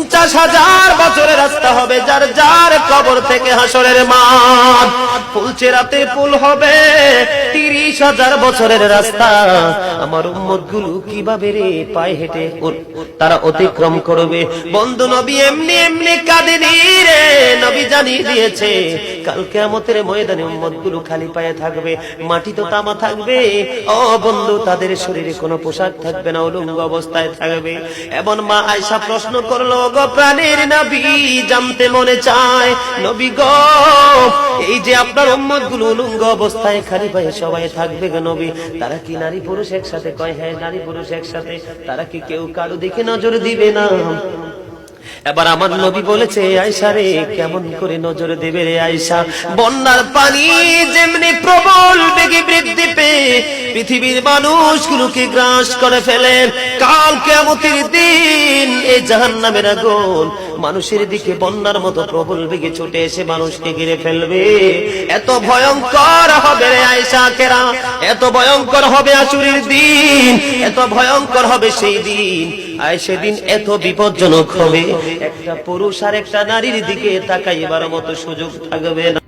পঞ্চাশ হাজার বছরের রাস্তা হবে, যার যার কবর থেকে হাসরের মাঠ ফুলছে রাতে ফুল হবে, তিরিশ হাজার বছরের রাস্তা। আমার উম্মতগুলো কীভাবে রে পায়ে হেঁটে তারা অতিক্রম করবে। বন্ধু নবী এমনি এমনি কাঁদেনি রে জানিয়ে দিয়েছে। কাল কেমতের ময়দানে উম্মতগুলো খালি পায়ে থাকবে, মাটি তো তামা থাকবে। ও বন্ধু, তাদের শরীরে কোনো পোশাক থাকবে না, উলঙ্গ অবস্থায় থাকবে। এমন মা আয়সা প্রশ্ন করল গো প্রাণের নবী, জানতে মনে চায়? নবী গো, এই যে আপনার উম্মতগুলো উলঙ্গ অবস্থায় খালি পায়ে সবাই থাকবে গো নবী, তারা কি নারী পুরুষ একসাথে? কয় হ্যাঁ নারী পুরুষ একসাথে। তারা কি কেউ কারও দিকে নজর দিবে না? এবার আমার নবী বলেছে আয়সা রে, কেমন করে নজর দেবে রে আয়সা বন্যার পানি যেমনি প্রবল বেগে বৃদ্ধি পেয়ে পৃথিবীর মানুষগুলোকে গ্রাস করে ফেলেন কাল কেমতির দিন এই জাহান নামের আগুন মানুষের দিকে বন্যার মতো প্রবল বেগে ছুটে এসে মানুষকে ঘিরে ফেলবে। এত ভয়ঙ্কর হবে আয়সা কেরা এত ভয়ঙ্কর হবে আসুরির দিন, এত ভয়ঙ্কর হবে সেই দিন। আর সেদিন এত বিপজ্জনক হবে। একটা পুরুষ আর একটা নারীর দিকে তাকাইবার মতো সুযোগ থাকবে না।